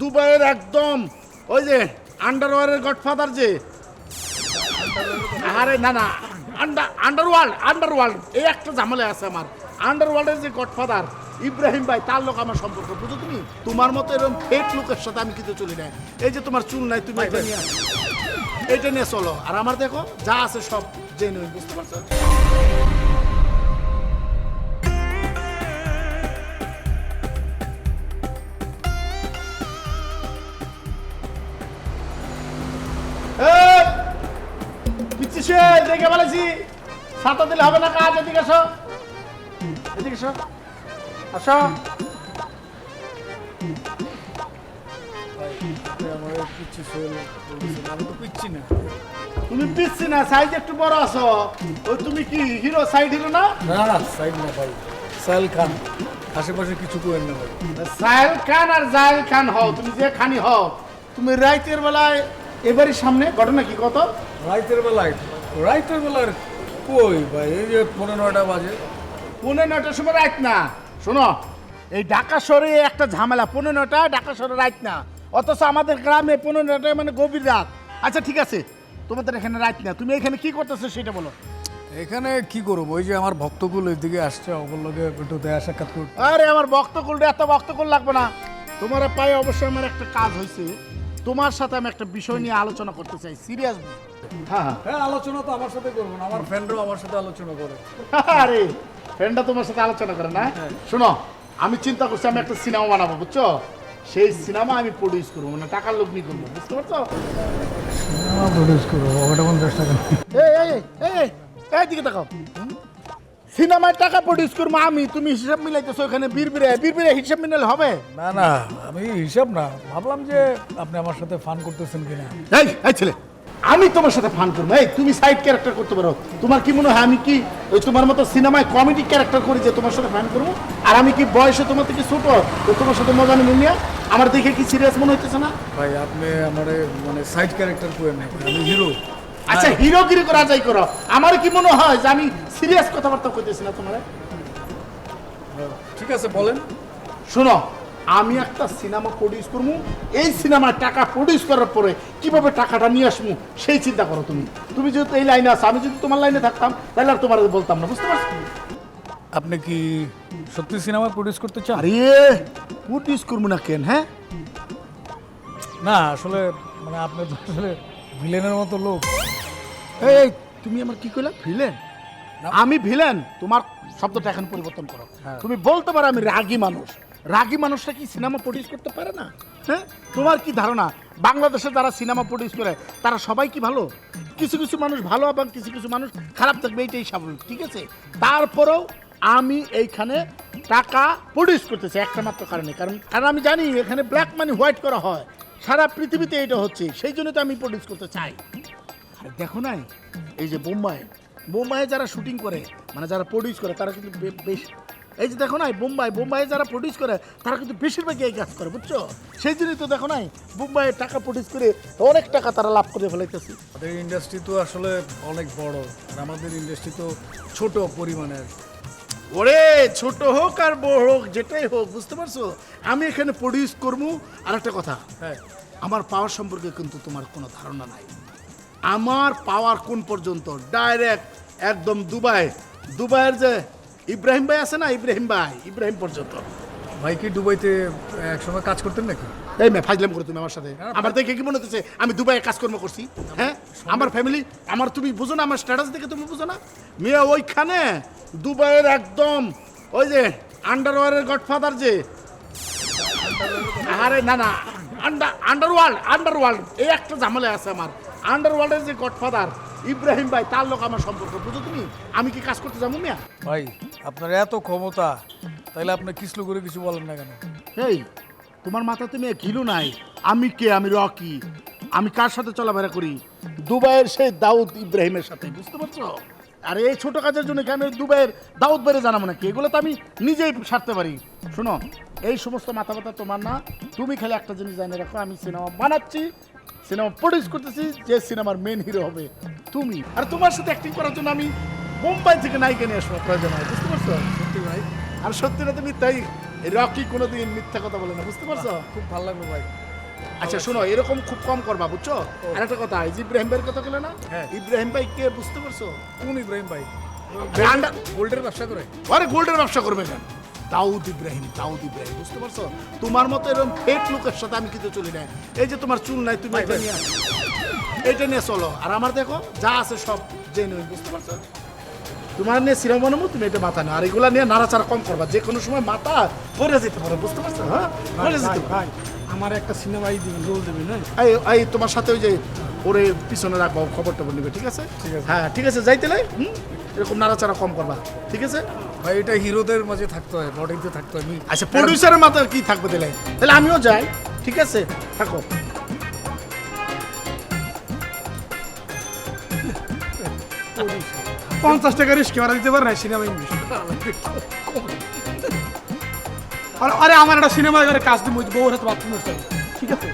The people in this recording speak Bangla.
দুবাইয়ের একদম ওই যে আন্ডারওয়ারের গডফাদার যে। আরে না না আন্ডার আন্ডারওয়ার্ল্ড আন্ডারওয়ার্ল্ড, এই একটা ঝামেলা আছে আমার। আন্ডারওয়ার্ল্ডের যে গডফাদার ইব্রাহিম ভাই, তার লোক আমার সম্পর্ক, বুঝো তুমি? তোমার মতো এরকম ফেক লোকের সাথে আমি কিন্তু চলি না এই যে তোমার চুল নাই, তুমি এটা নিয়ে এটা নিয়ে চলো। আর আমার দেখো, যা আছে সব জেনুইন বুঝতে পারছ? পিচ্ছি দেখে বলেছি। দিলে হবে না কাজ এদিকে আসো এদিকে আসো আসো। তুমি পিচ্ছি না সাইজ একটু বড় আছো। ওই তুমি কি হিরো সাইড হিরো না? না না সাইড না ভাই। সাহেল খান। আশেপাশে কিছু করেন না ভাই। সাহেল খান আর জাহেল খান হও তুমি যে খানি হও। তুমি রাইতের বেলায় এবারই সামনে ঘটনা কি কত? রাইতের বেলায় রাইতের বেলার কই ভাই? এই যে পনেরো নয়টা বাজে। পনেরো নয়টার সময় রাইত না। শোনো এই ঢাকা শহরে একটা ঝামেলা। পনেরো নয়টা ঢাকা শহরে রাইত না। অথচ আমাদের গ্রামে পনেরো নয়টায় মানে গভীর রাত। আচ্ছা ঠিক আছে। তোমাদের এখানে রাইত না। তুমি এখানে কি করতেছো সেটা বলো। এখানে কি করব? ওই যে আমার ভক্তগুলো এদিকে আসছে ওগুলোকে একটু দেয়া সাক্ষাৎ করতে। আরে আমার বক্তকুল এত বক্তকুল লাগবে না। তোমার পায়ে অবশ্যই আমার একটা কাজ হয়েছে তোমার সাথে আমি একটা বিষয় নিয়ে আলোচনা করতে চাই। সিরিয়াস হ্যাঁ হ্যাঁ। হ্যাঁ আলোচনা তো আমার সাথে করব না। আমার ফ্রেন্ডরাও আমার সাথে আলোচনা করে। আরে ফ্রেন্ডটা তোমার সাথে আলোচনা করে না? শোনো আমি চিন্তা করছি আমি একটা সিনেমা বানাবো বুঝছ? সেই সিনেমা আমি প্রডিউস করব মানে টাকার লোক নিয়ে করব বুঝতে পারছ? সিনেমা প্রডিউস করব ওটা পঞ্চাশ টাকা। এই এই এই, এই দিকে তাকাও। সিনেমায় টাকা প্রডিউস করব আমি তুমি হিসাব মিলাইতেছো ওখানে বীরবিরে বীরবিরে হিসাব মিলালে হবে? না না আমি হিসাব না ভাবলাম যে আপনি আমার সাথে ফান করতেছেন কিনা। এই এই ছেলে আমি তোমার সাথে ফান করব এই তুমি সাইড ক্যারেক্টার করতে পারো। তোমার কি মনে হয় আমি কি ওই তোমার মতো সিনেমায় কমেডি ক্যারেক্টার করি যে তোমার সাথে ফান করব? আর আমি কি বয়সে তোমার থেকে ছোট তো তোমার সাথে মজা নেই নিয়ে আমার দেখে কি সিরিয়াস মনে হইতেছে না? ভাই আপনি আমার মানে সাইড ক্যারেক্টার করেন না আমি হিরো আচ্ছা হিরোগিরি করা যাই করো। আমার কি মনে হয় যে আমি সিরিয়াস কথাবার্তা কইতেছি না তোমার? ঠিক আছে বলেন। শোনো আমি একটা সিনেমা প্রডিউস করব এই সিনেমার টাকা প্রডিউস করার পরে কীভাবে টাকাটা নিয়ে আসব সেই চিন্তা করো তুমি। তুমি যেহেতু এই লাইনে আছো আমি যদি তোমার লাইনে থাকতাম তাহলে আর তোমার বলতাম না বুঝতে পারছ? আপনি কি সত্যি সিনেমা প্রডিউস করতে চান? আরে প্রডিউস করব না কেন হ্যাঁ? না আসলে মানে আপনি তো আসলে ভিলেনের মতো লোক। এই তুমি আমার কি কইলা? ভিলেন? আমি ভিলেন? তোমার শব্দটা এখন পরিবর্তন করো। হ্যাঁ। তুমি বলতে পারো আমি রাগী মানুষ। রাগী মানুষটা কি সিনেমা প্রডিউস করতে পারে না? হ্যাঁ? তোমার কি ধারণা? বাংলাদেশে যারা সিনেমা প্রডিউস করে তারা সবাই কি ভালো? কিছু কিছু মানুষ ভালো এবং কিছু কিছু মানুষ খারাপ থাকবে এইটাই স্বাভাবিক ঠিক আছে? তারপরেও আমি এইখানে টাকা প্রডিউস করতেছি একটা মাত্র কারণে। কারণ কারণ আমি জানি এখানে ব্ল্যাক মানি হোয়াইট করা হয়। সারা পৃথিবীতে এটা হচ্ছে, সেই জন্য তো আমি প্রডিউস করতে চাই। আরে দেখো নাই, এই যে বোম্বাই, বোম্বাইয়ে যারা শুটিং করে মানে যারা প্রডিউস করে, তারা কিন্তু বেশ, এই যে দেখো নাই, বোম্বাই, বোম্বাইয়ে যারা প্রডিউস করে, তারা কিন্তু বেশিরভাগই এই কাজ করে, বুঝছ? সেই জন্যই তো দেখো নাই, বোম্বাইয়ে টাকা প্রডিউস করে অনেক টাকা তারা লাভ করে ফেলাইতেছে। আমাদের ইন্ডাস্ট্রি তো আসলে অনেক বড়, আর আমাদের ইন্ডাস্ট্রি তো ছোট পরিমাণের। ওরে ছোট হোক আর বড় হোক যেটাই হোক বুঝতে পারছ? আমি এখানে প্রডিউস করব। আর একটা কথা হ্যাঁ। আমার পাওয়ার সম্পর্কে কিন্তু তোমার কোনো ধারণা নাই। আমার পাওয়ার কোন পর্যন্ত? ডাইরেক্ট একদম দুবাই। দুবাইয়ের যে ইব্রাহিম ভাই আছে না ইব্রাহিম ভাই ইব্রাহিম পর্যন্ত। ভাই কি দুবাইতে একসময় কাজ করতেন নাকি? এই মে ফাজলাম করে তুমি আমার সাথে। আমার দেখে কি মনে হচ্ছে আমি দুবাইয়ে কাজকর্ম করছি হ্যাঁ? আমার ফ্যামিলি আমার তুমি বুঝো না আমার স্ট্যাটাস দেখে তুমি বুঝো না? মেয়ে ওইখানে দুবাইয়ের একদম ওই যে আন্ডারওয়ারের গডফাদার যে। আরে না না আন্ডার আন্ডারওয়ার্ল্ড আন্ডারওয়ার্ল্ড এই একটা ঝামেলা আছে আমার। আন্ডারওয়ার্ল্ডের যে গডফাদার ইব্রাহিম ভাই তার লোক আমার সম্পর্ক বুঝো তুমি? আমি কি কাজ করতে যাব মিয়া? ভাই আপনার এত ক্ষমতা তাইলে আপনি কিসলু করে কিছু বলেন না কেন? এই, তোমার মাথা তুমি ঘিলু নাই। আমি কে? আমি রকি। আমি কার সাথে চলাফেরা করি? দুবাইয়ের সেই দাউদ ইব্রাহিমের সাথে, বুঝতে পারছ? আর এই ছোট কাজের জন্য কি আমি দুবাইয়ের দাউদ বেড়ে জানাব নাকি? এগুলো তো আমি নিজেই সারতে পারি। শোনো, এই সমস্ত মাথা ব্যথা তোমার না। তুমি খালি একটা জিনিস জানিয়ে রাখো, আমি সিনেমা বানাচ্ছি, সিনেমা প্রডিউস করতেছি, যে সিনেমার মেন হিরো হবে তুমি। আর তোমার সাথে অ্যাক্টিং করার জন্য আমি মুম্বাই থেকে নায়িকা নিয়ে আসব প্রয়োজন হয় বুঝতে পারছ? আর সত্যি না তুমি তাই এই রকি কোনোদিন মিথ্যা কথা বলে না বুঝতে পারছ? খুব ভালো লাগল ভাই। আচ্ছা শোনো এরকম খুব কম করবা বুঝছ? আর একটা কথা এই যে ইব্রাহিম ভাইয়ের কথা বলে না হ্যাঁ। ইব্রাহিম ভাই কে বুঝতে পারছ? কোন ইব্রাহিম ভাই? গোল্ডের ব্যবসা করে? আরে গোল্ডের ব্যবসা করবে কেন? দাউদ ইব্রাহিম দাউদ ইব্রাহিম বুঝতে পারছ? তোমার মতো এরকম ফেক লোকের সাথে আমি কিন্তু চলি না এই যে তোমার চুল নাই তুমি এটা নিয়ে এটা নিয়ে চলো। আর আমার দেখো যা আছে সব জেনুইন বুঝতে পারছ? তোমার নিয়ে সিনেমা বানাবো তুমি এটা মাথা না আর এগুলা নিয়ে নাড়াচাড়া কম করবা। যে কোনো সময় মাথা পরে যেতে পারো বুঝতে পারছ? হ্যাঁ? পরে যেতে ভাই আমার একটা সিনেমাই দিবেন রোল দেবেন এই এই তোমার সাথে ওই যে ওরে পিছনে রাখব খবর টবর নিবে ঠিক আছে? ঠিক আছে। হ্যাঁ ঠিক আছে যাইতে লাই হুম? এরকম নাড়াচাড়া কম করবা ঠিক আছে? ভাই এটা হিরোদের মাঝে থাকতে হয় বডিতে থাকতে হয় আচ্ছা প্রডিউসারের মাথায় কি থাকবে তাহলে? তাহলে আমিও যাই ঠিক আছে? থাকো। পঞ্চাশ টাকা রিস্কি ভাড়া দিতে পারে না সিনেমা ইন্ডাস্ট্রি আরে আমার একটা সিনেমা কাজ দিব বউর হাতে বাথরুম ঠিক আছে?